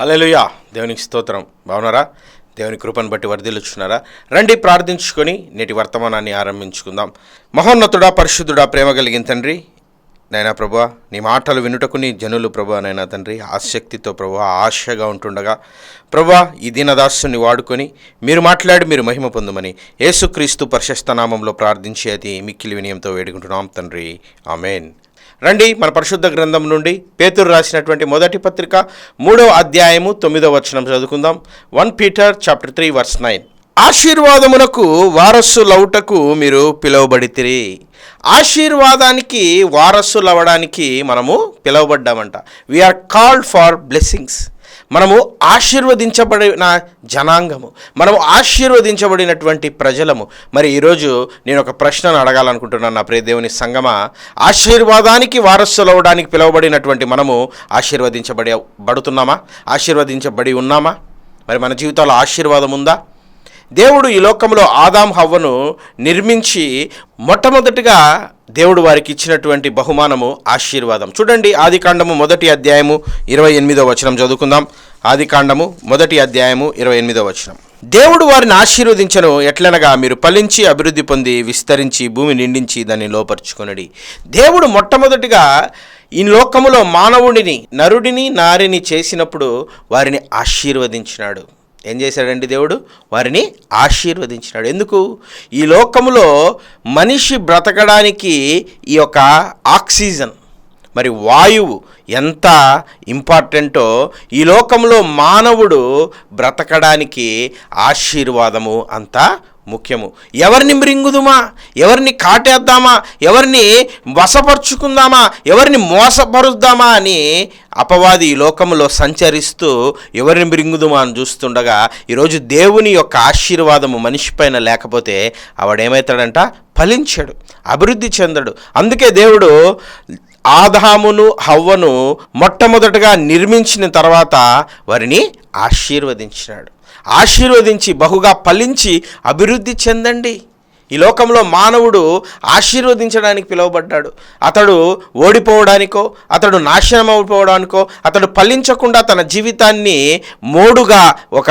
హల్లెలూయా. దేవునికి స్తోత్రం. బాగున్నారా? దేవుని కృపను బట్టి వర్ధిల్లుచున్నారా? రండి ప్రార్థించుకొని నేటి వర్తమానాన్ని ఆరంభించుకుందాం. మహోన్నతుడా పరిశుద్ధుడా ప్రేమ కలిగిన తండ్రి నైనా ప్రభా నీ మాటలు వినుటకు నీ జనులు ప్రభా నైనా తండ్రి ఆసక్తితో ప్రభా ఆశగా ఉంటుండగా ప్రభా ఈ దీనదాసుని వాడుకొని మీరు మాట్లాడి మీరు మహిమ పొందమని యేసుక్రీస్తు పరిశస్థనామంలో నామంలో ప్రార్థించి అది మిక్కిలి వినయంతో వేడుకుంటున్నాం తండ్రి. ఆమెన్. రండి మన పరిశుద్ధ గ్రంథం నుండి పేతురు రాసినటువంటి మొదటి పత్రిక మూడవ అధ్యాయము తొమ్మిదవ వచనం చదువుకుందాం. One Peter chapter three verse nine. ఆశీర్వాదమునకు వారసులవుటకు మీరు పిలువబడితిరి. ఆశీర్వాదానికి వారసులవడానికి మనము పిలువబడ్డామంట. We are called for blessings మనము ఆశీర్వదించబడిన జనాంగము. మనము ఆశీర్వదించబడినటువంటి ప్రజలము. మరి ఈరోజు నేను ఒక ప్రశ్నను అడగాలనుకుంటున్నాను నా ప్రియదేవుని సంగమ. ఆశీర్వాదానికి వారసులు అవడానికి పిలువబడినటువంటి మనము ఆశీర్వదించబడి బడుతున్నామా ఆశీర్వదించబడి ఉన్నామా? మరి మన జీవితంలో ఆశీర్వాదం ఉందా? దేవుడు ఈ లోకంలో ఆదాం హవ్వను నిర్మించి మొట్టమొదటిగా దేవుడు వారికి ఇచ్చినటువంటి బహుమానము ఆశీర్వాదం. చూడండి ఆదికాండము మొదటి అధ్యాయము ఇరవై ఎనిమిదో వచనం చదువుకుందాం. ఆదికాండము మొదటి అధ్యాయము ఇరవై ఎనిమిదో వచనం. దేవుడు వారిని ఆశీర్వదించను ఎట్లనగా మీరు ఫలించి అభివృద్ధి పొంది విస్తరించి భూమి నిండించి దాన్ని లోపరుచుకొనడి. దేవుడు మొట్టమొదటిగా ఈ లోకములో మానవుడిని నరుడిని నారిని చేసినప్పుడు వారిని ఆశీర్వదించినాడు. ఏం చేశాడండి దేవుడు? వారిని ఆశీర్వదించినాడు. ఎందుకు? ఈ లోకంలో మనిషి బ్రతకడానికి ఈ యొక్క ఆక్సిజన్ మరి వాయువు ఎంత ఇంపార్టెంటో ఈ లోకంలో మానవుడు బ్రతకడానికి ఆశీర్వాదము అంత ముఖ్యము. ఎవరిని మృంగుదుమా ఎవరిని కాటేద్దామా? ఎవరిని వశపరుచుకుందామా? ఎవరిని మోసపరుద్దామా అని అపవాది ఈ లోకంలో సంచరిస్తూ ఎవరిని మృంగుదుమా అని చూస్తుండగా ఈరోజు దేవుని యొక్క ఆశీర్వాదము మనిషి పైన లేకపోతే ఆవిడేమవుతాడంట ఫలించాడు అభివృద్ధి చెందడు. అందుకే దేవుడు ఆదామును హవ్వను మొట్టమొదటగా నిర్మించిన తర్వాత వారిని ఆశీర్వదించినాడు. ఆశీర్వదించి బహుగా ఫలించి అభివృద్ధి చెందండి. ఈ లోకంలో మానవుడు ఆశీర్వదించడానికి పిలువబడ్డాడు. అతడు ఓడిపోవడానికో అతడు నాశనం అయిపోవడానికో అతడు ఫలించకుండా తన జీవితాన్ని మోడుగా ఒక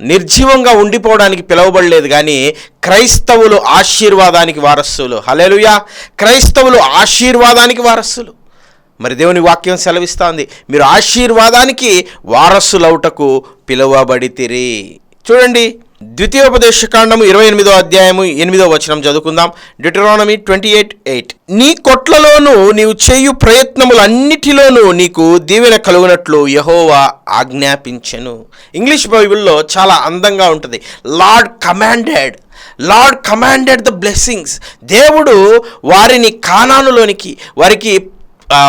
నిర్జీవంగా ఉండిపోవడానికి పిలువబడలేదు. కానీ క్రైస్తవులు ఆశీర్వాదానికి వారసులు. హలేలుయా క్రైస్తవులు ఆశీర్వాదానికి వారసులు. మరి దేవుని వాక్యం సెలవిస్తోంది. మీరు ఆశీర్వాదానికి వారసులవుటకు పిలువబడితిరి. చూడండి ద్వితీయోపదేశకాండము ఇరవై ఎనిమిదో అధ్యాయము ఎనిమిదో వచనం చదువుకుందాం. డిటరానమీ ట్వంటీ ఎయిట్ ఎయిట్ నీ కొట్లలోనూ నీవు చేయు ప్రయత్నములన్నిటిలోనూ నీకు దీవెన కలుగునట్లు యహోవా ఆజ్ఞాపించెను. ఇంగ్లీష్ బైబిల్లో చాలా అందంగా ఉంటుంది. Lord commanded lord commanded the blessings దేవుడు వారిని కానానులోనికి వారికి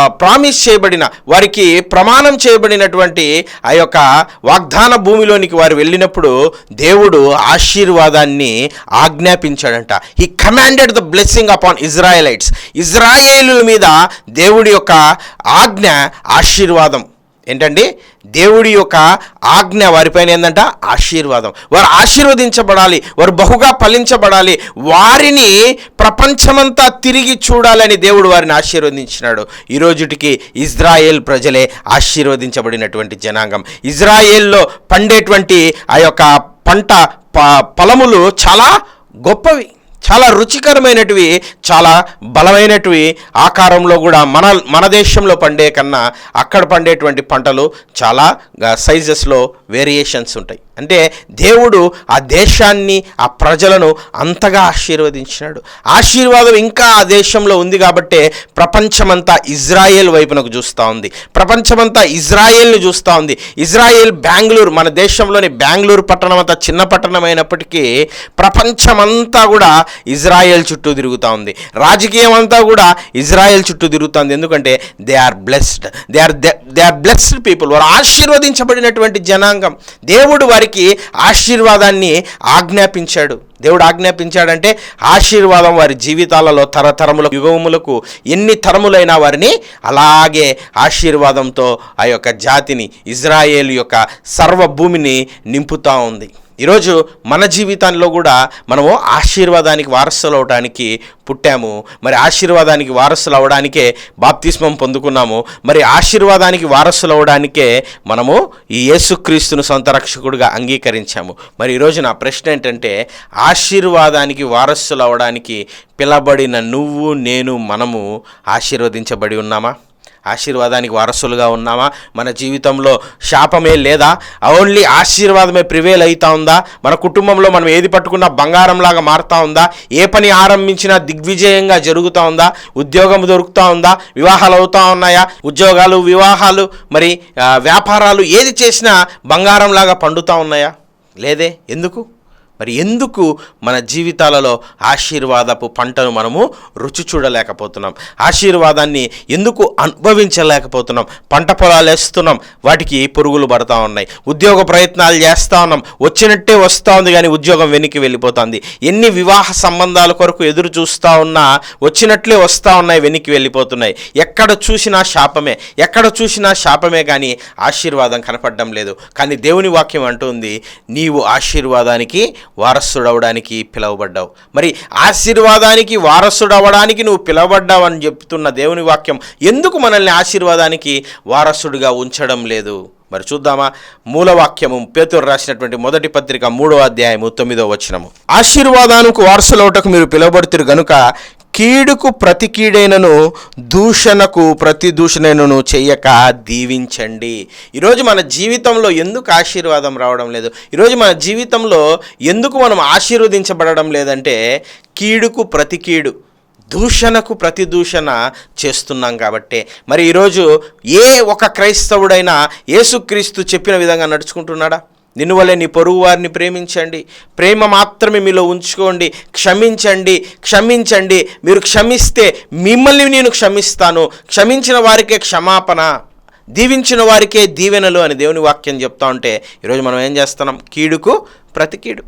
ప్రామిస్ చేయబడిన వారికి ప్రమాణం చేయబడినటువంటి ఆ యొక్క వాగ్దాన భూమిలోనికి వారు వెళ్ళినప్పుడు దేవుడు ఆశీర్వాదాన్ని ఆజ్ఞాపించాడంట. ఈ commanded the blessing upon Israelites ఇజ్రాయేలుల మీద దేవుడి యొక్క ఆజ్ఞ ఆశీర్వాదం. ఏంటండి? దేవుడి యొక్క ఆజ్ఞ వారిపైన ఏంటంట ఆశీర్వాదం. వారు ఆశీర్వదించబడాలి. వారు బహుగా ఫలించబడాలి. వారిని ప్రపంచమంతా తిరిగి చూడాలని దేవుడు వారిని ఆశీర్వదించినాడు. ఈ రోజుటికి ఇజ్రాయేల్ ప్రజలే ఆశీర్వదించబడినటువంటి జనాంగం. ఇజ్రాయేల్లో పండేటువంటి ఆ యొక్క పంట ప ఫలములు చాలా గొప్పవి. చాలా రుచికరమైనటివి చాలా బలమైనటివి ఆకారంలో కూడా మన మన దేశంలో పండే కన్నా అక్కడ పండేటువంటి పంటలు చాలా సైజెస్లో వేరియేషన్స్ ఉంటాయి. అంటే దేవుడు ఆ దేశాన్ని ఆ ప్రజలను అంతగా ఆశీర్వదించినాడు. ఆశీర్వాదం ఇంకా ఆ దేశంలో ఉంది కాబట్టే ప్రపంచమంతా ఇజ్రాయెల్ వైపునకు చూస్తూ ఉంది. ప్రపంచమంతా ఇజ్రాయెల్ని చూస్తూ ఉంది. ఇజ్రాయెల్ బెంగళూరు మన దేశంలోని బెంగళూరు పట్టణం అంతా చిన్న పట్టణం అయినప్పటికీ ప్రపంచమంతా కూడా ఇజ్రాయెల్ చుట్టూ తిరుగుతూ ఉంది. రాజకీయం అంతా కూడా ఇజ్రాయెల్ చుట్టూ తిరుగుతుంది. ఎందుకంటే they are blessed they are they are blessed people వారు ఆశీర్వదించబడినటువంటి జనాంగం. దేవుడు వారికి ఆశీర్వాదాన్ని ఆజ్ఞాపించాడు. దేవుడు ఆజ్ఞాపించాడంటే ఆశీర్వాదం వారి జీవితాలలో తరతరముల యుగములకు ఎన్ని తరములైనా వారిని అలాగే ఆశీర్వాదంతో ఆ యొక్క జాతిని ఇజ్రాయేల్ యొక్క సర్వభూమిని నింపుతూ ఉంది. ఈరోజు మన జీవితంలో కూడా మనము ఆశీర్వాదానికి వారసులు అవడానికి పుట్టాము. మరి ఆశీర్వాదానికి వారసులు అవడానికే బాప్తిస్మం పొందుకున్నాము. మరి ఆశీర్వాదానికి వారసులు అవడానికే మనము ఈ యేసుక్రీస్తును సొంత రక్షకుడిగా అంగీకరించాము. మరి ఈరోజు నా ప్రశ్న ఏంటంటే ఆశీర్వాదానికి వారసులు అవడానికి పిలబడిన నువ్వు నేను మనము ఆశీర్వదించబడి ఉన్నామా? ఆశీర్వాదానికి వారసులుగా ఉన్నామా? మన జీవితంలో శాపమే లేదా? ఓన్లీ ఆశీర్వాదమే ప్రివేల్ అవుతా ఉందా? మన కుటుంబంలో మనం ఏది పట్టుకున్నా బంగారంలాగా మారుతా ఉందా? ఏ పని ఆరంభించినా దిగ్విజయంగా జరుగుతూ ఉందా? ఉద్యోగం దొరుకుతూ ఉందా? వివాహాలు అవుతా ఉన్నాయా? ఉద్యోగాలు వివాహాలు మరి వ్యాపారాలు ఏది చేసినా బంగారంలాగా పండుతా ఉన్నాయా? లేదే? ఎందుకు? మరి ఎందుకు మన జీవితాలలో ఆశీర్వాదపు పంటను మనము రుచి చూడలేకపోతున్నాం? ఆశీర్వాదాన్ని ఎందుకు అనుభవించలేకపోతున్నాం? పంట పొలాలు వేస్తున్నాం వాటికి పురుగులు పడతా ఉన్నాయి. ఉద్యోగ ప్రయత్నాలు చేస్తూ ఉన్నాం. వచ్చినట్టే వస్తూ ఉంది కానీ ఉద్యోగం వెనక్కి వెళ్ళిపోతుంది. ఎన్ని వివాహ సంబంధాల కొరకు ఎదురు చూస్తూ ఉన్నా వచ్చినట్లే వస్తూ ఉన్నాయి వెనక్కి వెళ్ళిపోతున్నాయి. ఎక్కడ చూసినా శాపమే ఎక్కడ చూసినా శాపమే కానీ ఆశీర్వాదం కనపడడం లేదు. కానీ దేవుని వాక్యం అంటుంది నీవు ఆశీర్వాదానికి వారసుడవడానికి పిలువబడ్డావు. మరి ఆశీర్వాదానికి వారసుడవడానికి నువ్వు పిలవబడ్డావు అని చెప్తున్న దేవుని వాక్యం ఎందుకు మనల్ని ఆశీర్వాదానికి వారసుడిగా ఉంచడం లేదు? మరి చూద్దామా? మూలవాక్యము పేతురు రాసినటువంటి మొదటి పత్రిక మూడో అధ్యాయము తొమ్మిదో వచనము. ఆశీర్వాదానికి వారసులవుటకు మీరు పిలువబడుతురు గనుక కీడుకు ప్రతి కీడైనను దూషణకు ప్రతి దూషణను చెయ్యక దీవించండి. ఈరోజు మన జీవితంలో ఎందుకు ఆశీర్వాదం రావడం లేదు? ఈరోజు మన జీవితంలో ఎందుకు మనం ఆశీర్వదించబడడం లేదంటే కీడుకు ప్రతి కీడు దూషణకు ప్రతి దూషణ చేస్తున్నాం కాబట్టే. మరి ఈరోజు ఏ ఒక క్రైస్తవుడైనా యేసుక్రీస్తు చెప్పిన విధంగా నడుచుకుంటున్నాడా? నిన్ను వల్లే నీ పొరుగు వారిని ప్రేమించండి. ప్రేమ మాత్రమే మీలో ఉంచుకోండి. క్షమించండి. క్షమించండి. మీరు క్షమిస్తే మిమ్మల్ని నేను క్షమిస్తాను. క్షమించిన వారికే క్షమాపణ. దీవించిన వారికే దీవెనలు అని దేవుని వాక్యం చెప్తా ఉంటే ఈరోజు మనం ఏం చేస్తున్నాం? కీడుకు ప్రతి కీడు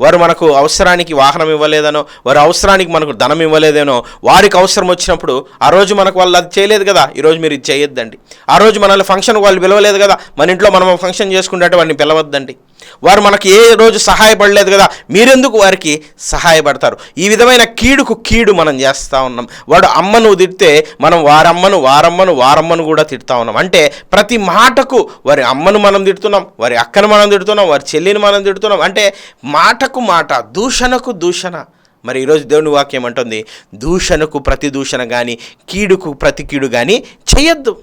వారు మనకు అవసరానికి వాహనం ఇవ్వలేదనో వారి అవసరానికి మనకు ధనం ఇవ్వలేదేనో వారికి అవసరం వచ్చినప్పుడు ఆ రోజు మనకు వాళ్ళు అది చేయలేదు కదా ఈరోజు మీరు ఇది చేయొద్దండి. ఆ రోజు మనల్ని ఫంక్షన్ వాళ్ళు పిలవలేదు కదా మన ఇంట్లో మనం ఫంక్షన్ చేసుకుంటే వాడిని పిలవద్దండి. వారు మనకి ఏ రోజు సహాయపడలేదు కదా మీరెందుకు వారికి సహాయపడతారు? ఈ విధమైన కీడుకు కీడు మనం చేస్తూ ఉన్నాం. వాడు అమ్మను తిడితే మనం వారమ్మను వారమ్మను వారమ్మను కూడా తిడతా ఉన్నాం. అంటే ప్రతి మాటకు వారి అమ్మను మనం తిడుతున్నాం వారి అక్కను మనం తిడుతున్నాం వారి చెల్లిని మనం తిడుతున్నాం. అంటే మాట మాటకు మాట దూషణకు దూషణ. మరి ఈరోజు దేవుని వాక్యం అంటుంది దూషణకు ప్రతి దూషణ కానీ కీడుకు ప్రతి కీడు కానీ చేయొద్దు.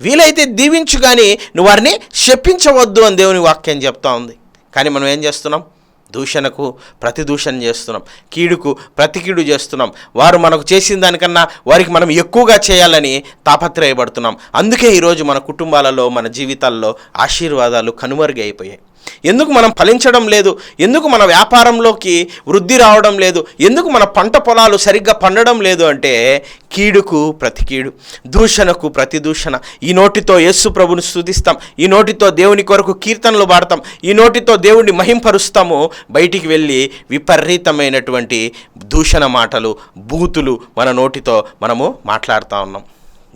వీలైతే దీవించు కానీ నువ్వు వారిని శపించవద్దు అని దేవుని వాక్యం చెప్తా ఉంది. కానీ మనం ఏం చేస్తున్నాం? దూషణకు ప్రతి దూషణ చేస్తున్నాం కీడుకు ప్రతి కీడు చేస్తున్నాం. వారు మనకు చేసిన దానికన్నా వారికి మనం ఎక్కువగా చేయాలని తాపత్రయపడుతున్నాం. అందుకే ఈరోజు మన కుటుంబాలలో మన జీవితాల్లో ఆశీర్వాదాలు కనుమరుగైపోయాయి. ఎందుకు మనం ఫలించడం లేదు? ఎందుకు మన వ్యాపారంలోకి వృద్ధి రావడం లేదు? ఎందుకు మన పంట పొలాలు సరిగ్గా పండడం లేదు అంటే కీడుకు ప్రతి కీడు దూషణకు ప్రతి దూషణ ఈ నోటితో యేసు ప్రభుని స్థుతిస్తాం ఈ నోటితో దేవుని కొరకు కీర్తనలు పాడతాం. ఈ నోటితో దేవుణ్ణి మహింపరుస్తాము. బయటికి వెళ్ళి విపరీతమైనటువంటి దూషణ మాటలు బూతులు మన నోటితో మనము మాట్లాడుతూ ఉన్నాం.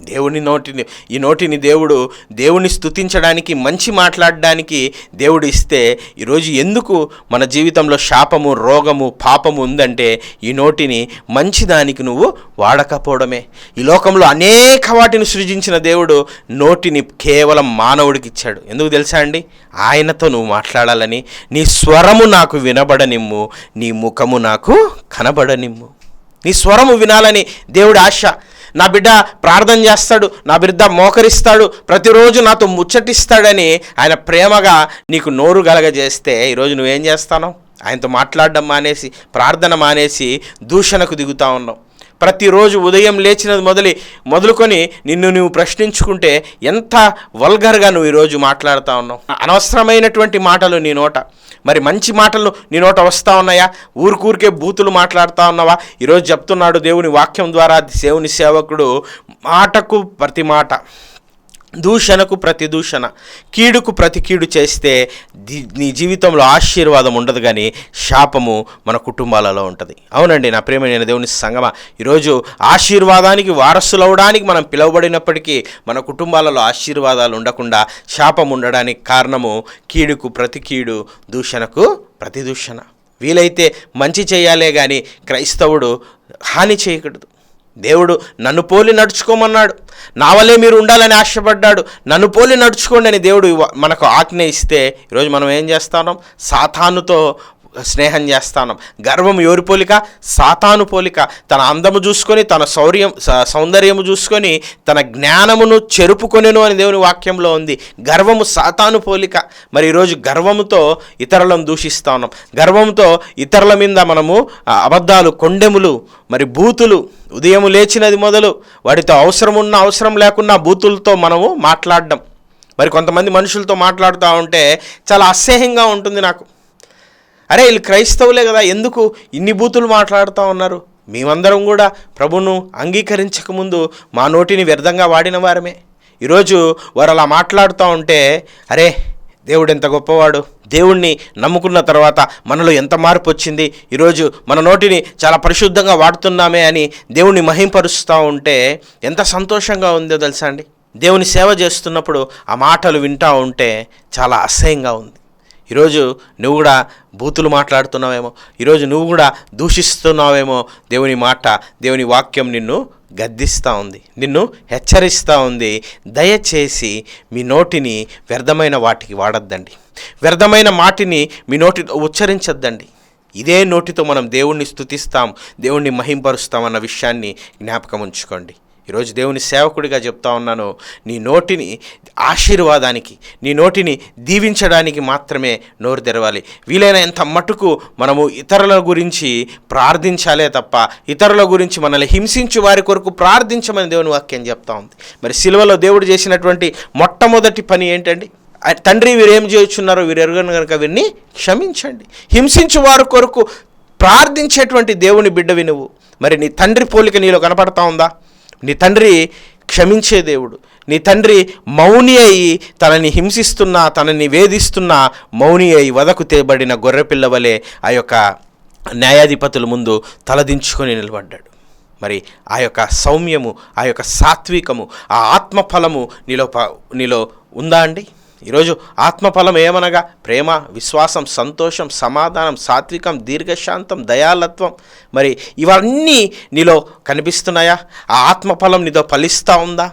దేవుని నోటిని ఈ నోటిని దేవుడు దేవుని స్థుతించడానికి మంచి మాట్లాడడానికి దేవుడు ఇస్తే ఈరోజు ఎందుకు మన జీవితంలో శాపము రోగము పాపము ఉందంటే ఈ నోటిని మంచిదానికి నువ్వు వాడకపోవడమే. ఈ లోకంలో అనేక వాటిని సృజించిన దేవుడు నోటిని కేవలం మానవుడికి ఇచ్చాడు. ఎందుకు తెలుసా అండి? ఆయనతో నువ్వు మాట్లాడాలని. నీ స్వరము నాకు వినబడనిమ్ము నీ ముఖము నాకు కనబడనిమ్ము. నీ స్వరము వినాలని దేవుడి ఆశ. నా బిడ్డ ప్రార్థన చేస్తాడు నా బిడ్డ మోకరిస్తాడు ప్రతిరోజు నాతో ముచ్చటిస్తాడని ఆయన ప్రేమగా నీకు నోరు గలగజేస్తే ఈరోజు నువ్వేం చేస్తానో? ఆయనతో మాట్లాడడం మానేసి ప్రార్థన మానేసి దూషణకు దిగుతా ఉన్నావు. ప్రతిరోజు ఉదయం లేచినది మొదలు మొదలుకొని నిన్ను నువ్వు ప్రశ్నించుకుంటే ఎంత వల్గర్గా నువ్వు ఈరోజు మాట్లాడుతూ ఉన్నావు? అనవసరమైనటువంటి మాటలు నీ నోట. మరి మంచి మాటలు నీ నోట వస్తూ ఉన్నాయా? ఊరికూరికే బూతులు మాట్లాడుతూ ఉన్నావా? ఈరోజు చెప్తున్నాడు దేవుని వాక్యం ద్వారా దేవుని సేవకుడు మాటకు ప్రతి మాట. దూషణకు ప్రతి దూషణ కీడుకు ప్రతి కీడు చేస్తే నీ జీవితంలో ఆశీర్వాదం ఉండదు కానీ శాపము మన కుటుంబాలలో ఉంటుంది. అవునండి నా ప్రేమైన దేవుని సంగమ. ఈరోజు ఆశీర్వాదానికి వారసులవడానికి మనం పిలువబడినప్పటికీ మన కుటుంబాలలో ఆశీర్వాదాలు ఉండకుండా శాపం ఉండడానికి కారణము కీడుకు ప్రతి కీడు దూషణకు ప్రతిదూషణ. వీలైతే మంచి చేయాలే కానీ క్రైస్తవుడు హాని చేయకూడదు. దేవుడు నన్ను పోలి నడుచుకోమన్నాడు. నా వల్లే మీరు ఉండాలని ఆశపడ్డాడు. నన్ను పోలి నడుచుకోండి అని దేవుడు మనకు ఆజ్ఞ ఇస్తే ఈరోజు మనం ఏం చేస్తాం? సాతానుతో స్నేహం చేస్తాను. గర్వం ఎవరి పోలిక? సాతాను పోలిక. తన అందము చూసుకొని తన శౌర్యం స- సౌందర్యము చూసుకొని తన జ్ఞానమును చెరుపుకొనెను అని దేవుని వాక్యంలో ఉంది. గర్వము సాతాను పోలిక. మరి ఈరోజు గర్వముతో ఇతరులను దూషిస్తా ఉన్నాం గర్వంతో ఇతరుల మీద మనము అబద్ధాలు కొండెములు మరి బూతులు ఉదయం లేచినది మొదలు వాటితో అవసరం ఉన్న అవసరం లేకున్నా బూతులతో మనము మాట్లాడడం. మరి కొంతమంది మనుషులతో మాట్లాడుతూ ఉంటే చాలా అసహ్యంగా ఉంటుంది నాకు. అరే వీళ్ళు క్రైస్తవులే కదా ఎందుకు ఇన్ని బూతులు మాట్లాడుతూ ఉన్నారు? మేమందరం కూడా ప్రభును అంగీకరించకముందు మా నోటిని వ్యర్థంగా వాడిన వారమే. ఈరోజు వారు అలా మాట్లాడుతూ ఉంటే అరే దేవుడు ఎంత గొప్పవాడు. దేవుణ్ణి నమ్ముకున్న తర్వాత మనలో ఎంత మార్పు వచ్చింది? ఈరోజు మన నోటిని చాలా పరిశుద్ధంగా వాడుతున్నామే అని దేవుణ్ణి మహింపరుస్తూ ఉంటే ఎంత సంతోషంగా ఉందో తెలుసా అండి? దేవుని సేవ చేస్తున్నప్పుడు ఆ మాటలు వింటూ ఉంటే చాలా అసహ్యంగా ఉంది. ఈరోజు నువ్వు కూడా బూతులు మాట్లాడుతున్నావేమో ఈరోజు నువ్వు కూడా దూషిస్తున్నావేమో దేవుని మాట దేవుని వాక్యం నిన్ను గద్దిస్తూ ఉంది నిన్ను హెచ్చరిస్తూ ఉంది. దయచేసి మీ నోటిని వ్యర్థమైన వాటికి వాడద్దండి. వ్యర్థమైన మాటిని మీ నోటి ఉచ్చరించద్దండి. ఇదే నోటితో మనం దేవుణ్ణి స్థుతిస్తాం దేవుణ్ణి మహింపరుస్తాం అన్న విషయాన్ని జ్ఞాపకం ఉంచుకోండి. ఈరోజు దేవుని సేవకుడిగా చెప్తా ఉన్నాను. నీ నోటిని ఆశీర్వాదానికి నీ నోటిని దీవించడానికి మాత్రమే నోరు తెరవాలి. వీలైన ఎంత మటుకు మనము ఇతరుల గురించి ప్రార్థించాలే తప్ప ఇతరుల గురించి మనల్ని హింసించు వారి కొరకు ప్రార్థించమని దేవుని వాక్యం చెప్తా ఉంది. మరి సిలువలో దేవుడు చేసినటువంటి మొట్టమొదటి పని ఏంటండి? తండ్రి తండ్రి వీరేం చేయుచున్నారో వీరు ఎరుగను కనుక వీరిని క్షమించండి. హింసించు వారి కొరకు ప్రార్థించేటువంటి దేవుని బిడ్డవి నువ్వు. మరి నీ తండ్రి పోలిక నీలో కనపడతా ఉందా? నీ తండ్రి క్షమించే దేవుడు. నీ తండ్రి మౌని అయి తనని హింసిస్తున్నా తనని వేధిస్తున్నా మౌని అయి వదకు తేబడిన గొర్రెపిల్లవలే ఆ యొక్క న్యాయాధిపతుల ముందు తలదించుకొని నిలబడ్డాడు. మరి ఆ యొక్క సౌమ్యము ఆ యొక్క సాత్వికము ఆ ఆత్మఫలము నీలో ప- నీలో ఉందా అండి? ఈరోజు ఆత్మఫలం ఏమనగా? ప్రేమ విశ్వాసం సంతోషం సమాధానం సాత్వికం దీర్ఘశాంతం దయాలత్వం. మరి ఇవన్నీ నీలో కనిపిస్తున్నాయా? ఆ ఆత్మఫలం నీతో ఫలిస్తూ ఉందా?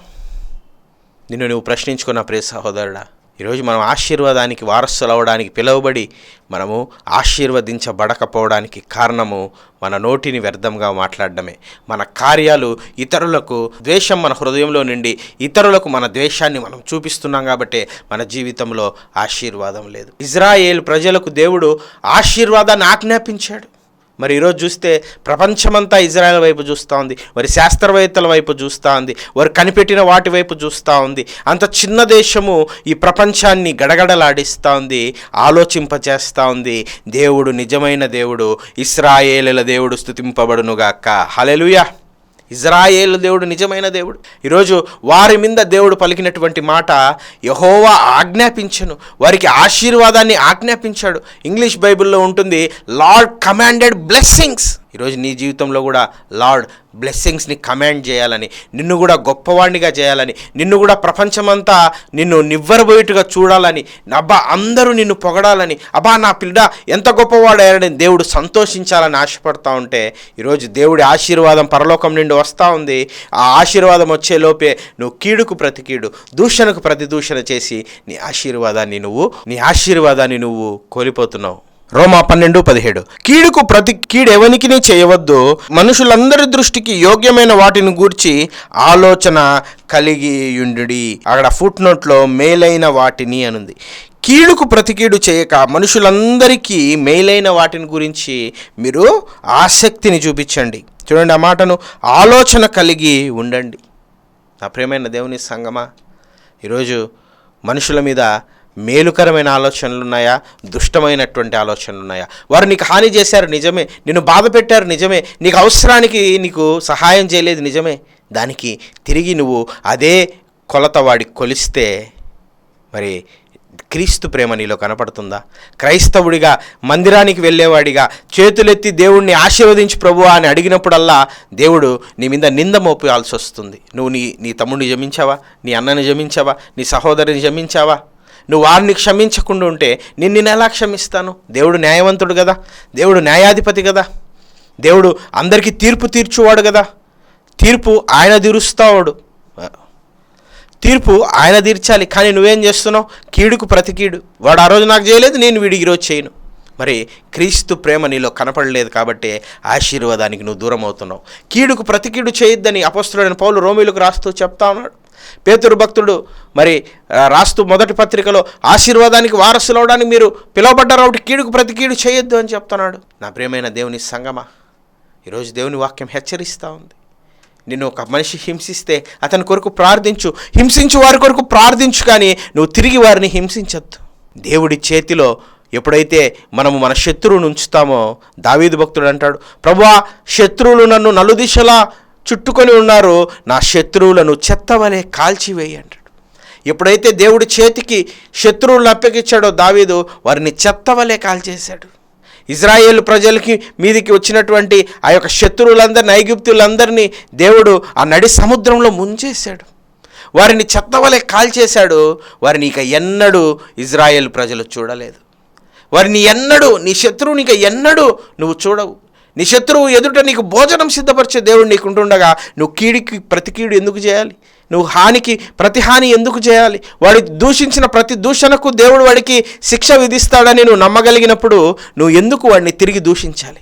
నిన్ను నువ్వు ప్రశ్నించుకున్న ప్రియ సహోదరుడా ఈరోజు మనం ఆశీర్వాదానికి వారసులు అవడానికి పిలువబడి మనము ఆశీర్వదించబడకపోవడానికి కారణము మన నోటిని వ్యర్థంగా మాట్లాడడమే. మన కార్యాలు ఇతరులకు ద్వేషం మన హృదయంలో నుండి ఇతరులకు మన ద్వేషాన్ని మనం చూపిస్తున్నాం కాబట్టి మన జీవితంలో ఆశీర్వాదం లేదు. ఇజ్రాయేల్ ప్రజలకు దేవుడు ఆశీర్వాదాన్ని ఆజ్ఞాపించాడు. మరి ఈరోజు చూస్తే ప్రపంచమంతా ఇజ్రాయెల్ వైపు చూస్తూ ఉంది మరి శాస్త్రవేత్తల వైపు చూస్తూ ఉంది వారు కనిపెట్టిన వాటి వైపు చూస్తూ ఉంది. అంత చిన్న దేశము ఈ ప్రపంచాన్ని గడగడలాడిస్తూ ఉంది ఆలోచింపచేస్తూ ఉంది. దేవుడు నిజమైన దేవుడు ఇస్రాయేలుల దేవుడు స్థుతింపబడునుగాక. హలెలుయా ఇజ్రాయేల్ దేవుడు నిజమైన దేవుడు. ఈరోజు వారి మీద దేవుడు పలికినటువంటి మాట యహోవా ఆజ్ఞాపించను. వారికి ఆశీర్వాదాన్ని ఆజ్ఞాపించాడు. ఇంగ్లీష్ బైబిల్లో ఉంటుంది లార్డ్ కమాండెడ్ బ్లెస్సింగ్స్. ఈరోజు నీ జీవితంలో కూడా లార్డ్ బ్లెస్సింగ్స్ని కమాండ్ చేయాలని నిన్ను కూడా గొప్పవాడినిగా చేయాలని నిన్ను కూడా ప్రపంచమంతా నిన్ను నివ్వరబోయేట్టుగా చూడాలని అబ్బా అందరూ నిన్ను పొగడాలని అబ్బా నా పిల్ల ఎంత గొప్పవాడయ్యాడని దేవుడు సంతోషించాలని ఆశపడతా ఉంటే ఈరోజు దేవుడి ఆశీర్వాదం పరలోకం నుండి వస్తూ ఉంది. ఆ ఆశీర్వాదం వచ్చే లోపే నువ్వు కీడుకు ప్రతి కీడు దూషణకు ప్రతి దూషణ చేసి నీ ఆశీర్వాదాన్ని నువ్వు నీ ఆశీర్వాదాన్ని నువ్వు కోల్పోతున్నావు. రోమా పన్నెండు పదిహేడు. కీడుకు ప్రతి కీడెవనికిని చేయవద్దు. మనుషులందరి దృష్టికి యోగ్యమైన వాటిని గూర్చి ఆలోచన కలిగి యుండుడి అక్కడ ఫుట్ నోట్లో మేలైన వాటిని అనుంది. కీడుకు ప్రతికీడు చేయక మనుషులందరికీ మేలైన వాటిని గురించి మీరు ఆసక్తిని చూపించండి. చూడండి ఆ మాటను. ఆలోచన కలిగి ఉండండి. నా ప్రియమైన దేవుని సంగమా ఈరోజు మనుషుల మీద మేలుకరమైన ఆలోచనలు ఉన్నాయా దుష్టమైనటువంటి ఆలోచనలు ఉన్నాయా వారు నీకు హాని చేశారు నిజమే. నిన్ను బాధ పెట్టారు నిజమే. నీకు అవసరానికి నీకు సహాయం చేయలేదు నిజమే. దానికి తిరిగి నువ్వు అదే కొలత వాడి కొలిస్తే మరి క్రీస్తు ప్రేమ నీలో కనపడుతుందా? క్రైస్తవుడిగా మందిరానికి వెళ్ళేవాడిగా చేతులెత్తి దేవుణ్ణి ఆశీర్వదించి ప్రభు అని అడిగినప్పుడల్లా దేవుడు నీ మీద నింద మోపాల్సి వస్తుంది నువ్వు నీ నీ తమ్ముడిని జమించావా? నీ అన్నని జమించావా? నీ సహోదరిని జమించావా? నువ్వు వారిని క్షమించకుండా ఉంటే నిన్ను ఎలా క్షమిస్తాను? దేవుడు న్యాయవంతుడు కదా. దేవుడు న్యాయాధిపతి కదా. దేవుడు అందరికీ తీర్పు తీర్చువాడు కదా. తీర్పు ఆయన తీరుస్తావాడు తీర్పు ఆయన తీర్చాలి. కానీ నువ్వేం చేస్తున్నావు? కీడుకు ప్రతి కీడు వాడు ఆ రోజు నాకు చేయలేదు నేను వీడికి ఈరోజు చేయను. మరి క్రీస్తు ప్రేమ నీలో కనపడలేదు కాబట్టి ఆశీర్వాదానికి నువ్వు దూరం అవుతున్నావు కీడుకు ప్రతి కీడు చేయొద్దని అపస్తుడైన పౌలు రోమిలకు రాస్తూ చెప్తా ఉన్నాడు. పేతురు భక్తుడు మరి రాస్తూ మొదటి పత్రికలో ఆశీర్వాదానికి వారసులు అవడానికి మీరు పిలువబడ్డారు ఒకటి కీడుకు ప్రతి కీడు చేయొద్దు అని చెప్తున్నాడు. నా ప్రియమైన దేవుని సంగమా ఈరోజు దేవుని వాక్యం హెచ్చరిస్తూ ఉంది. నిన్ను ఒక మనిషి హింసిస్తే అతని కొరకు ప్రార్థించు హింసించు వారి కొరకు ప్రార్థించు కానీ నువ్వు తిరిగి వారిని హింసించద్దు. దేవుడి చేతిలో ఎప్పుడైతే మనము మన శత్రువును ఉంచుతామో దావీదు భక్తుడు అంటాడు ప్రభువా శత్రువులు నన్ను నలుదిశలా చుట్టుకొని ఉన్నారు నా శత్రువులను చెత్తవలే కాల్చివేయండి. ఎప్పుడైతే దేవుడి చేతికి శత్రువులను అప్పగించాడో దావీదు వారిని చెత్తవలే కాల్చేశాడు. ఇజ్రాయేల్ ప్రజలకి మీదికి వచ్చినటువంటి ఆ యొక్క శత్రువులందరినీ ఐగుప్తులందరినీ దేవుడు ఆ నడి సముద్రంలో ముంచేశాడు. వారిని చెత్తవలే కాల్చేశాడు. వారిని ఇక ఎన్నడూ ఇజ్రాయేల్ ప్రజలు చూడలేదు. వారిని ఎన్నడూ నీ శత్రువుని ఇక ఎన్నడూ నువ్వు చూడవు. నీ శత్రువు ఎదుట నీకు భోజనం సిద్ధపరిచే దేవుడు నీకుంటుండగా నువ్వు కీడికి ప్రతి కీడు ఎందుకు చేయాలి? నువ్వు హానికి ప్రతి హాని ఎందుకు చేయాలి? వాడి దూషించిన ప్రతి దూషణకు దేవుడు వాడికి శిక్ష విధిస్తాడని నువ్వు నమ్మగలిగినప్పుడు నువ్వు ఎందుకు వాడిని తిరిగి దూషించాలి?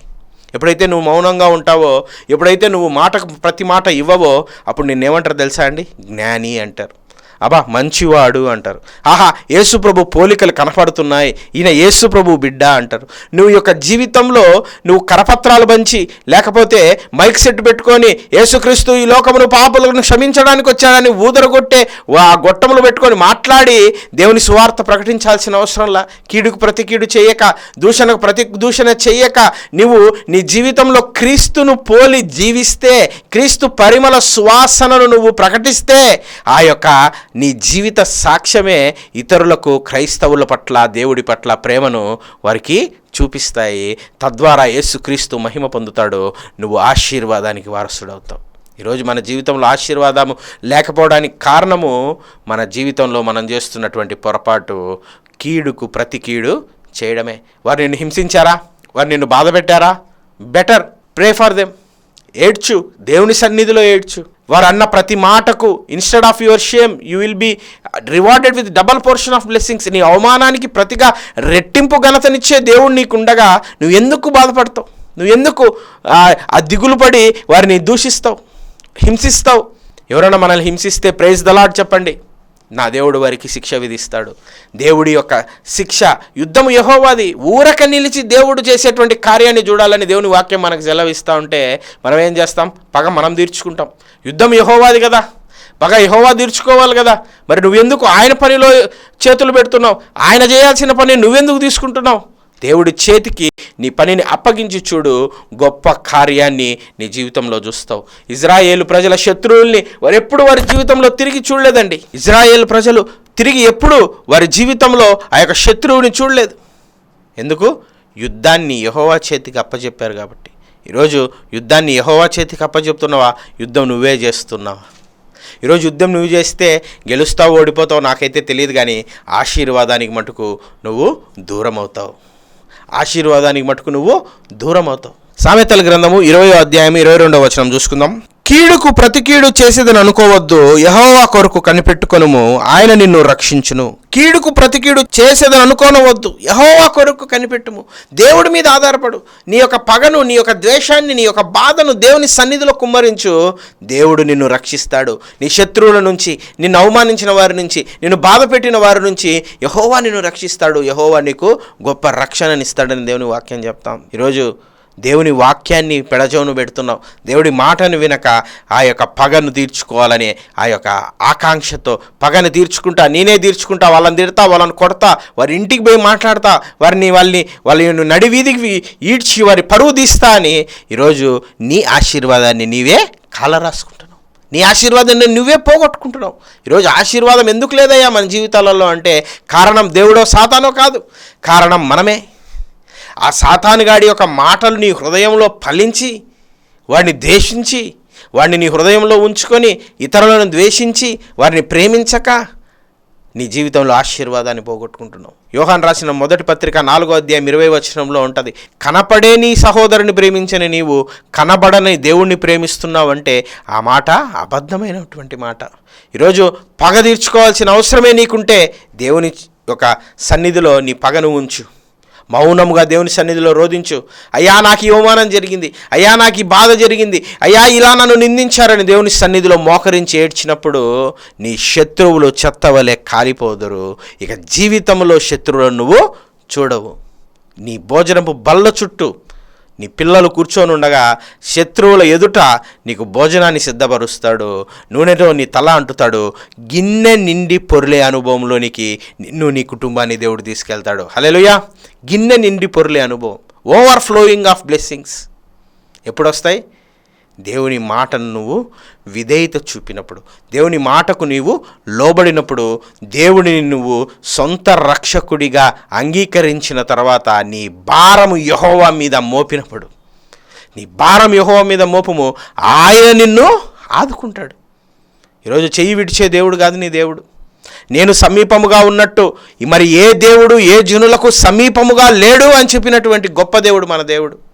ఎప్పుడైతే నువ్వు మౌనంగా ఉంటావో ఎప్పుడైతే నువ్వు మాటకు ప్రతి మాట ఇవ్వవో అప్పుడు నిన్నేమంటారు తెలుసా అండి? జ్ఞాని అంటారు. అబ్బా మంచివాడు అంటారు. ఆహా యేసుప్రభు పోలికలు కనపడుతున్నాయి. ఈయన యేసుప్రభు బిడ్డ అంటారు. నువ్వు యొక్క జీవితంలో నువ్వు కరపత్రాలు పంచి లేకపోతే మైక్ సెట్ పెట్టుకొని యేసుక్రీస్తు ఈ లోకమును పాపులను క్షమించడానికి వచ్చాడని ఊదరగొట్టే ఆ గొట్టములు పెట్టుకొని మాట్లాడి దేవుని సువార్త ప్రకటించాల్సిన అవసరంలా కీడుకు ప్రతి కీడు చేయక దూషణకు ప్రతి దూషణ చేయక నువ్వు నీ జీవితంలో క్రీస్తును పోలి జీవిస్తే క్రీస్తు పరిమళ సువాసనను నువ్వు ప్రకటిస్తే ఆ యొక్క నీ జీవిత సాక్ష్యమే ఇతరులకు క్రైస్తవుల పట్ల దేవుడి పట్ల ప్రేమను వారికి చూపిస్తాయి. తద్వారా యేసుక్రీస్తు మహిమ పొందుతాడు. నువ్వు ఆశీర్వాదానికి వారసుడవుతావు. ఈరోజు మన జీవితంలో ఆశీర్వాదము లేకపోవడానికి కారణము మన జీవితంలో మనం చేస్తున్నటువంటి పొరపాటు. కీడుకు ప్రతి కీడు చేయడమే. వారు నిన్ను హింసించారా? వారు నిన్ను బాధ పెట్టారా బెటర్ ప్రే ఫర్ దెమ్ ఏడ్చు దేవుని సన్నిధిలో ఏడ్చు. వారు అన్న ప్రతి మాటకు instead of your shame you will be rewarded with double portion of blessings నీ అవమానానికి ప్రతిగా రెట్టింపు ఘనతనిచ్చే దేవుడు నీకుండగా నువ్వు ఎందుకు బాధపడతావు? నువ్వు ఎందుకు ఆ, ఆ దిగులు పడి వారిని దూషిస్తావు? హింసిస్తావు? ఎవరైనా మనల్ని హింసిస్తే ప్రైజ్ దలాడ్ చెప్పండి. నా దేవుడు వారికి శిక్ష విధిస్తాడు. దేవుడి యొక్క శిక్ష యుద్ధము యహోవాది. ఊరక నిలిచి దేవుడు చేసేటువంటి కార్యాన్ని చూడాలని దేవుని వాక్యం మనకు సెలవిస్తూ ఉంటే మనం ఏం చేస్తాం? పగ మనం తీర్చుకుంటాం. యుద్ధం యహోవాది కదా. పగ యహోవా తీర్చుకోవాలి కదా. మరి నువ్వెందుకు ఆయన పనిలో చేతులు పెడుతున్నావు? ఆయన చేయాల్సిన పని నువ్వెందుకు తీసుకుంటున్నావు? దేవుడి చేతికి నీ పనిని అప్పగించి చూడు గొప్ప కార్యాన్ని నీ జీవితంలో చూస్తావు. ఇజ్రాయేలు ప్రజల శత్రువుల్ని వారు ఎప్పుడు వారి జీవితంలో తిరిగి చూడలేదండి. ఇజ్రాయేల్ ప్రజలు తిరిగి ఎప్పుడు వారి జీవితంలో ఆ యొక్క శత్రువుని చూడలేదు. ఎందుకు? యుద్ధాన్ని యహోవా చేతికి అప్పచెప్పారు కాబట్టి. ఈరోజు యుద్ధాన్ని యహోవా చేతికి అప్పచెప్తున్నావా యుద్ధం నువ్వే చేస్తున్నావా? ఈరోజు యుద్ధం నువ్వు చేస్తే గెలుస్తావు ఓడిపోతావు నాకైతే తెలియదు కానీ ఆశీర్వాదానికి మటుకు నువ్వు దూరం అవుతావు ఆశీర్వాదానికి మటుకు నువ్వు దూరం అవుతావు సామెతల గ్రంథము ఇరవై అధ్యాయం ఇరవై రెండవ వచనం చూసుకుందాం. కీడుకు ప్రతికీడు చేసేదని అనుకోవద్దు. యహోవా కొరకు కనిపెట్టుకొనుము. ఆయన నిన్ను రక్షించును. కీడుకు ప్రతికీడు చేసేదని అనుకోనవద్దు. యహోవా కొరకు కనిపెట్టుము. దేవుడి మీద ఆధారపడు. నీ యొక్క పగను నీ యొక్క ద్వేషాన్ని నీ యొక్క బాధను దేవుని సన్నిధిలో కుమ్మరించు. దేవుడు నిన్ను రక్షిస్తాడు. నీ శత్రువుల నుంచి నిన్ను అవమానించిన వారి నుంచి నిన్ను బాధ పెట్టిన వారి నుంచి యహోవా నిన్ను రక్షిస్తాడు. యహోవా నీకు గొప్ప రక్షణనిస్తాడని దేవుని వాక్యం చెప్తాం. ఈరోజు దేవుని వాక్యాన్ని పెడచోను పెడుతున్నావు. దేవుడి మాటను వినక ఆ యొక్క పగను తీర్చుకోవాలని ఆ యొక్క ఆకాంక్షతో పగను తీర్చుకుంటా నేనే తీర్చుకుంటా వాళ్ళని తిడతా వాళ్ళని కొడతా వారి ఇంటికి పోయి మాట్లాడతా వారిని వాళ్ళని వాళ్ళని నడివీధికి ఈడ్చి వారి పరువు తీస్తా అని ఈరోజు నీ ఆశీర్వాదాన్ని నీవే కాలరాసుకుంటున్నావు. నీ ఆశీర్వాదాన్ని నువ్వే పోగొట్టుకుంటున్నావు. ఈరోజు ఆశీర్వాదం ఎందుకు లేదయ్యా మన జీవితాలలో అంటే కారణం దేవుడో సాతానో కాదు. కారణం మనమే. ఆ సాతానుగాడి యొక్క మాటలు నీ హృదయంలో ఫలించి వాడిని ద్వేషించి వాడిని నీ హృదయంలో ఉంచుకొని ఇతరులను ద్వేషించి వారిని ప్రేమించక నీ జీవితంలో ఆశీర్వాదాన్ని పోగొట్టుకుంటున్నావు. యోహాన్ రాసిన మొదటి పత్రిక నాలుగో అధ్యాయం ఇరవై వచనంలో ఉంటుంది కనపడే నీ సహోదరుని ప్రేమించని నీవు కనబడని దేవుణ్ణి ప్రేమిస్తున్నావంటే ఆ మాట అబద్ధమైనటువంటి మాట. ఈరోజు పగ తీర్చుకోవాల్సిన అవసరమే నీకుంటే దేవుని యొక్క సన్నిధిలో నీ పగను ఉంచు. మౌనముగా దేవుని సన్నిధిలో రోధించు. అయ్యా నాకు ఈ అవమానం జరిగింది. అయ్యా నాకు ఈ బాధ జరిగింది. అయ్యా ఇలా నన్ను నిందించారని దేవుని సన్నిధిలో మోకరించి ఏడ్చినప్పుడు నీ శత్రువులు చెత్తవలే కాలిపోదురు. ఇక జీవితంలో శత్రువులను నువ్వు చూడవు. నీ భోజనపు బల్ల చుట్టూ నీ పిల్లలు కూర్చొని ఉండగా శత్రువుల ఎదుట నీకు భోజనాన్ని సిద్ధపరుస్తాడు. నూనెతో నీ తల అంటుతాడు. గిన్నె నిండి పొర్లే అనుభవంలోనికి నిన్ను నీ కుటుంబాన్ని దేవుడు తీసుకెళ్తాడు. హలోయా గిన్నె నిండి పొర్లే అనుభవం. ఓవర్ ఫ్లోయింగ్ ఆఫ్ బ్లెస్సింగ్స్ ఎప్పుడొస్తాయి? దేవుని మాటను నువ్వు విధేయత చూపినప్పుడు దేవుని మాటకు నీవు లోబడినప్పుడు దేవుడిని నువ్వు సొంత రక్షకుడిగా అంగీకరించిన తర్వాత నీ భారము యహోవా మీద మోపినప్పుడు. నీ భారం యహోవా మీద మోపము ఆయన నిన్ను ఆదుకుంటాడు. ఈరోజు చెయ్యి విడిచే దేవుడు కాదు నీ దేవుడు. నేను సమీపముగా ఉన్నట్టు మరి ఏ దేవుడు ఏ జనులకు సమీపముగా లేడు అని చెప్పినటువంటి గొప్ప దేవుడు మన దేవుడు.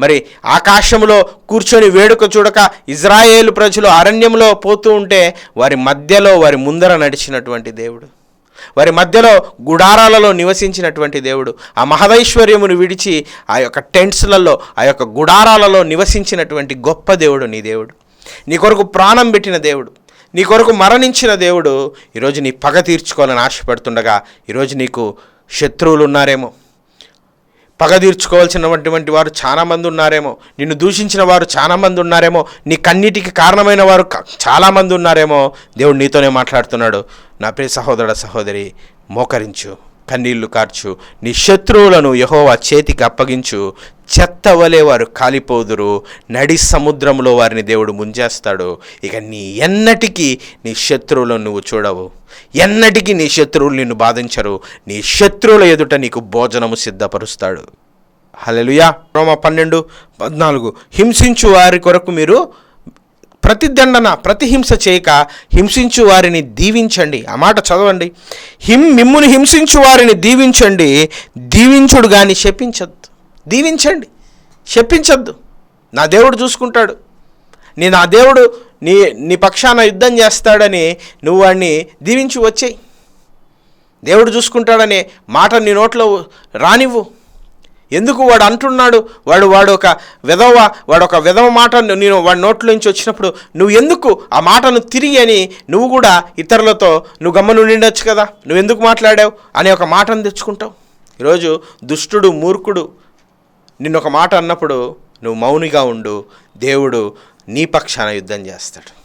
మరి ఆకాశంలో కూర్చొని వేడుక చూడక ఇజ్రాయేల్ ప్రజలు అరణ్యంలో పోతూ ఉంటే వారి మధ్యలో వారి ముందర నడిచినటువంటి దేవుడు. వారి మధ్యలో గుడారాలలో నివసించినటువంటి దేవుడు. ఆ మహదైశ్వర్యమును విడిచి ఆ యొక్క టెంట్స్లలో ఆ యొక్క గుడారాలలో నివసించినటువంటి గొప్ప దేవుడు నీ దేవుడు. నీ కొరకు ప్రాణం పెట్టిన దేవుడు. నీ కొరకు మరణించిన దేవుడు. ఈరోజు నీ పగ తీర్చుకోవాలని ఆశపడుతుండగా ఈరోజు నీకు శత్రువులు ఉన్నారేమో. పగ తీర్చుకోవాల్సినటువంటి వారు చాలామంది ఉన్నారేమో. నిన్ను దూషించిన వారు చాలామంది ఉన్నారేమో. నీ కన్నిటికి కారణమైన వారు చాలామంది ఉన్నారేమో. దేవుడు నీతోనే మాట్లాడుతున్నాడు. నా ప్రియ సహోదర సహోదరి మోకరించు. కన్నీళ్ళు కార్చు. నీ శత్రువులను యహోవా చేతికి అప్పగించు. చెత్త వలె వారు కాలిపోదురు. నడి సముద్రంలో వారిని దేవుడు ముంచేస్తాడు ఇక నీ ఎన్నటికీ నీ శత్రువులను నువ్వు చూడవు. ఎన్నటికీ నీ శత్రువులు నిన్ను బాధించరు. నీ శత్రువుల ఎదుట నీకు భోజనము సిద్ధపరుస్తాడు. హల్లెలూయా. రోమ పన్నెండు పద్నాలుగు. హింసించు వారి కొరకు మీరు ప్రతిదండన ప్రతిహింస చేయక హింసించు వారిని దీవించండి. ఆ మాట చదవండి. హిం మిమ్ముని హింసించు వారిని దీవించండి. దీవించుడు కానీ శపించద్దు. దీవించండి. శపించద్దు. నా దేవుడు చూసుకుంటాడు. నీ నా దేవుడు నీ నీ పక్షాన యుద్ధం చేస్తాడని నువ్వు వాడిని దీవించి వచ్చేయి. దేవుడు చూసుకుంటాడనే మాట నీ నోట్లో రానివ్వు. ఎందుకు వాడు అంటున్నాడు? వాడు వాడు ఒక విధవ వాడు ఒక విధవ మాట నేను వాడి నోట్లోంచి వచ్చినప్పుడు నువ్వు ఎందుకు ఆ మాటను తిరిగి అని నువ్వు కూడా ఇతరులతో నువ్వు గమ్మను నిండొచ్చు కదా? నువ్వు ఎందుకు మాట్లాడావు? అనే ఒక మాటను తెచ్చుకుంటావు. ఈరోజు దుష్టుడు మూర్ఖుడు నిన్ను ఒక మాట అన్నప్పుడు నువ్వు మౌనిగా ఉండు. దేవుడు నీ పక్షాన యుద్ధం చేస్తాడు.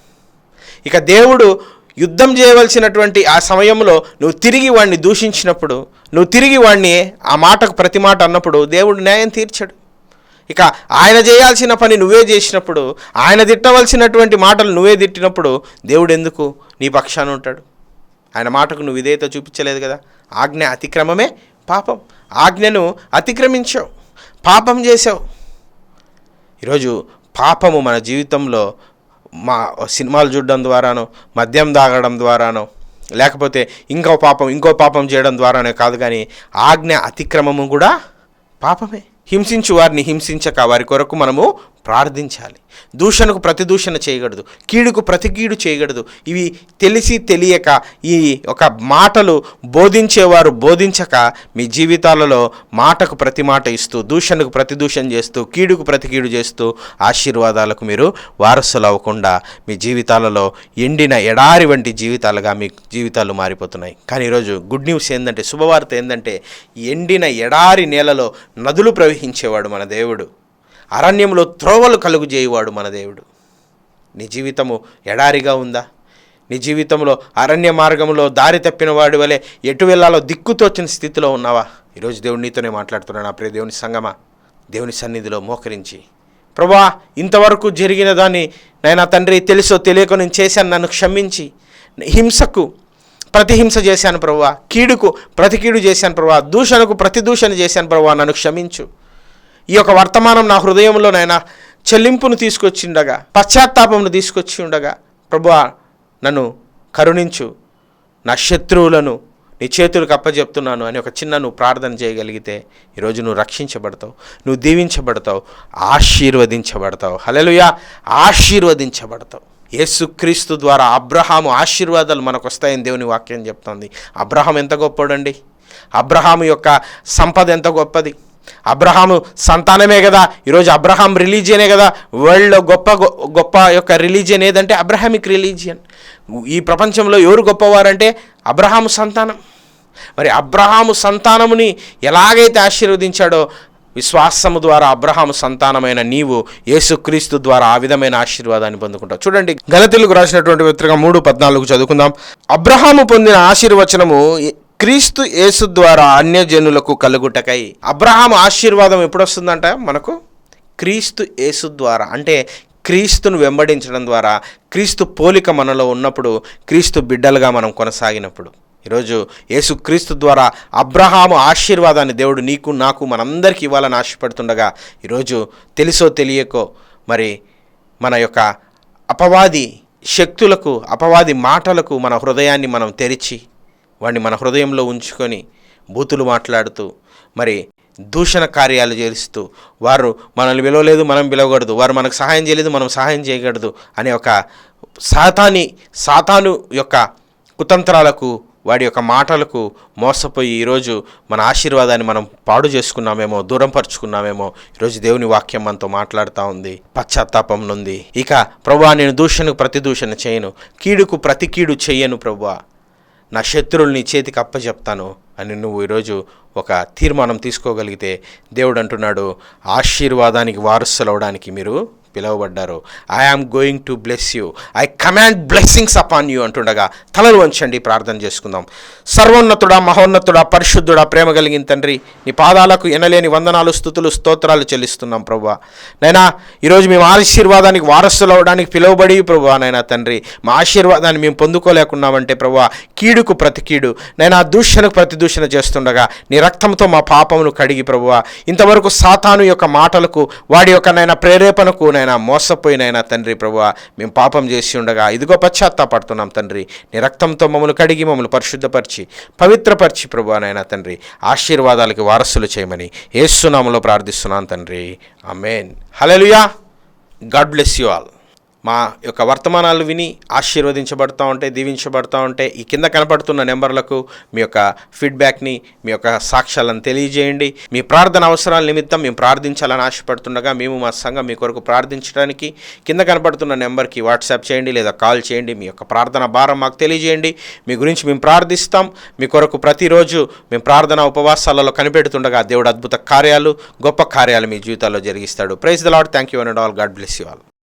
ఇక దేవుడు యుద్ధం చేయవలసినటువంటి ఆ సమయంలో నువ్వు తిరిగి వాడిని దూషించినప్పుడు నువ్వు తిరిగి వాడిని ఆ మాటకు ప్రతి మాట అన్నప్పుడు దేవుడు న్యాయం తీర్చాడు. ఇక ఆయన చేయాల్సిన పని నువ్వే చేసినప్పుడు ఆయన తిట్టవలసినటువంటి మాటలు నువ్వే తిట్టినప్పుడు దేవుడు ఎందుకు నీ పక్షాన ఉంటాడు? ఆయన మాటకు నువ్వు విధేయత చూపించలేదు కదా? ఆజ్ఞ అతిక్రమమే పాపం. ఆజ్ఞను అతిక్రమించావు. పాపం చేసావు ఈరోజు పాపము మన జీవితంలో మా సినిమాలు చూడడం ద్వారానో మద్యం తాగడం ద్వారానో లేకపోతే ఇంకో పాపం ఇంకో పాపం చేయడం ద్వారానే కాదు కానీ ఆజ్ఞ అతిక్రమము కూడా పాపమే. హింసించు వారిని హింసించక వారి కొరకు మనము ప్రార్థించాలి. దూషణకు ప్రతి దూషణ చేయకూడదు. కీడుకు ప్రతి కీడు చేయకూడదు. ఇవి తెలిసి తెలియక ఈ ఒక మాటలు బోధించేవారు బోధించక మీ జీవితాలలో మాటకు ప్రతి మాట ఇస్తూ దూషణకు ప్రతి దూషణ చేస్తూ కీడుకు ప్రతి కీడు చేస్తూ ఆశీర్వాదాలకు మీరు వారసులు అవ్వకుండా మీ జీవితాలలో ఎండిన ఎడారి వంటి జీవితాలుగా మీ జీవితాలు మారిపోతున్నాయి. కానీ ఈరోజు గుడ్ న్యూస్ ఏంటంటే శుభవార్త ఏంటంటే ఎండిన ఎడారి నేలలో నదులు ప్రవహించేవాడు మన దేవుడు. అరణ్యంలో త్రోవలు కలుగుజేయువాడు మన దేవుడు. నీ జీవితము ఎడారిగా ఉందా? నీ జీవితంలో అరణ్య మార్గంలో దారి తప్పిన వాడి వలె ఎటు వెళ్ళాలో దిక్కుతోచిన స్థితిలో ఉన్నావా? ఈరోజు దేవుడు నీతోనే మాట్లాడుతున్నాడు నా ప్రియ దేవుని సంగమా. దేవుని సన్నిధిలో మోకరించి ప్రభా ఇంతవరకు జరిగిన దాన్ని నేను తండ్రి తెలుసో తెలియక నేను చేశాను. నన్ను క్షమించి. హింసకు ప్రతిహింస చేశాను ప్రభా. కీడుకు ప్రతి కీడు చేశాను ప్రభా. దూషణకు ప్రతి దూషణ చేశాను ప్రభా. నన్ను క్షమించు. ఈ యొక్క వర్తమానం నా హృదయంలో నాయన చెల్లింపును తీసుకొచ్చి ఉండగా పశ్చాత్తాపమును తీసుకొచ్చి ఉండగా ప్రభువా నన్ను కరుణించు. నా శత్రువులను నీ చేతులకు అప్పజెప్తున్నాను అని ఒక చిన్న నువ్వు ప్రార్థన చేయగలిగితే ఈరోజు నువ్వు రక్షించబడతావు నువ్వు దీవించబడతావు ఆశీర్వదించబడతావు. హలలుయా ఆశీర్వదించబడతావు. యేసుక్రీస్తు ద్వారా అబ్రహాము ఆశీర్వాదాలు మనకు వస్తాయని దేవుని వాక్యం చెప్తోంది. అబ్రహాం ఎంత గొప్పడండి అబ్రహాము యొక్క సంపద ఎంత గొప్పది? అబ్రహాము సంతానమే కదా. ఈరోజు అబ్రహాం రిలీజియనే కదా. వరల్డ్లో గొప్ప గొ- గొప్ప యొక్క రిలీజియన్ ఏదంటే అబ్రహామిక్ రిలీజియన్. ఈ ప్రపంచంలో ఎవరు గొప్పవారంటే అబ్రహాము సంతానం. మరి అబ్రహాము సంతానముని ఎలాగైతే ఆశీర్వదించాడో విశ్వాసము ద్వారా అబ్రహాము సంతానమైన నీవు యేసుక్రీస్తు ద్వారా ఆ విధమైన ఆశీర్వాదాన్ని పొందుకుంటావు. చూడండి గలతీలకు రాసినటువంటి పత్రిక మూడు పద్నాలుగు చదువుకుందాం. అబ్రహాము పొందిన ఆశీర్వచనము క్రీస్తు యేసు ద్వారా అన్యజనులకు కలుగుటకై. అబ్రహాం ఆశీర్వాదం ఎప్పుడొస్తుందంట? మనకు క్రీస్తు యేసు ద్వారా. అంటే క్రీస్తును వెంబడించడం ద్వారా. క్రీస్తు పోలిక మనలో ఉన్నప్పుడు క్రీస్తు బిడ్డలుగా మనం కొనసాగినప్పుడు. ఈరోజు యేసు క్రీస్తు ద్వారా అబ్రహాము ఆశీర్వాదాన్ని దేవుడు నీకు నాకు మనందరికీ ఇవ్వాలని ఆశపడుతుండగా ఈరోజు తెలుసో తెలియకో మరి మన యొక్క అపవాది శక్తులకు అపవాది మాటలకు మన హృదయాన్ని మనం తెరిచి వాడిని మన హృదయంలో ఉంచుకొని బూతులు మాట్లాడుతూ మరి దూషణ కార్యాలు చేస్తూ వారు మనల్ని పిలవలేదు మనం పిలవకూడదు వారు మనకు సహాయం చేయలేదు మనం సహాయం చేయకూడదు అనే ఒక సాతాని సాతాను యొక్క కుతంత్రాలకు వాడి యొక్క మాటలకు మోసపోయి ఈరోజు మన ఆశీర్వాదాన్ని మనం పాడు చేసుకున్నామేమో దూరం పరుచుకున్నామేమో ఈరోజు దేవుని వాక్యం మనతో మాట్లాడుతూ ఉంది. పశ్చాత్తాపం నుండి. ఇక ప్రభా నేను దూషణకు ప్రతి దూషణ చేయను కీడుకు ప్రతి కీడు చెయ్యను ప్రభా. నా శత్రువుల్ని చేతికి అప్పచెప్తాను అని నువ్వు ఈరోజు ఒక తీర్మానం తీసుకోగలిగితే దేవుడు అంటున్నాడు ఆశీర్వాదానికి వారసులవడానికి మీరు పిలువబడ్డారు I am going to bless you I command blessings upon you అంటుండగా తలలు వంచండి ప్రార్థన చేసుకుందాం. సర్వోన్నతుడా మహోన్నతుడా పరిశుద్ధుడా ప్రేమ కలిగిన తండ్రి నీ పాదాలకు ఎనలేని వందనాలు స్థుతులు స్తోత్రాలు చెల్లిస్తున్నాం ప్రభా. నైనా ఈరోజు మేము ఆశీర్వాదానికి వారసులు అవడానికి పిలువబడి ప్రభా నైనా తండ్రి మా ఆశీర్వాదాన్ని మేము పొందుకోలేకున్నామంటే ప్రభా కీడుకు ప్రతి కీడు నైనా దూషణకు ప్రతి దూషణ చేస్తుండగా నీ రక్తంతో మా పాపమును కడిగి ప్రభువ ఇంతవరకు సాతాను యొక్క మాటలకు వాడి యొక్క నైనా ప్రేరేపణకు నైనా మోసపోయినైనా తండ్రి ప్రభు మేము పాపం చేసి ఉండగా ఇదిగో పశ్చాత్తాపడుతున్నాం తండ్రి. నీ రక్తంతో మమ్మల్ని కడిగి మమ్మల్ని పరిశుద్ధపరిచి పవిత్రపరిచి ప్రభు నైనా తండ్రి. ఆశీర్వాదాలకి వారసులు చేయమని ఏసునామలో ప్రార్థిస్తున్నాను తండ్రి. Amen hallelujah God bless you all. మా యొక్క వర్తమానాలు విని ఆశీర్వదించబడుతూ ఉంటే దీవించబడుతూ ఉంటే ఈ కింద కనపడుతున్న నెంబర్లకు మీ యొక్క ఫీడ్బ్యాక్ని మీ యొక్క సాక్ష్యాలను తెలియజేయండి. మీ ప్రార్థన అవసరాల నిమిత్తం మేము ప్రార్థించాలని ఆశపడుతుండగా మేము మా సంఘం మీ కొరకు ప్రార్థించడానికి కింద కనపడుతున్న నెంబర్కి వాట్సాప్ చేయండి లేదా కాల్ చేయండి. మీ యొక్క ప్రార్థన భారం మాకు తెలియజేయండి. మీ గురించి మేము ప్రార్థిస్తాం. మీ కొరకు ప్రతిరోజు మేము ప్రార్థన ఉపవాసాలలో కనిపెడుతుండగా దేవుడు అద్భుత కార్యాలు గొప్ప కార్యాలు మీ జీవితాల్లో జరిగిస్తాడు. Praise the lord thank you and all God bless you all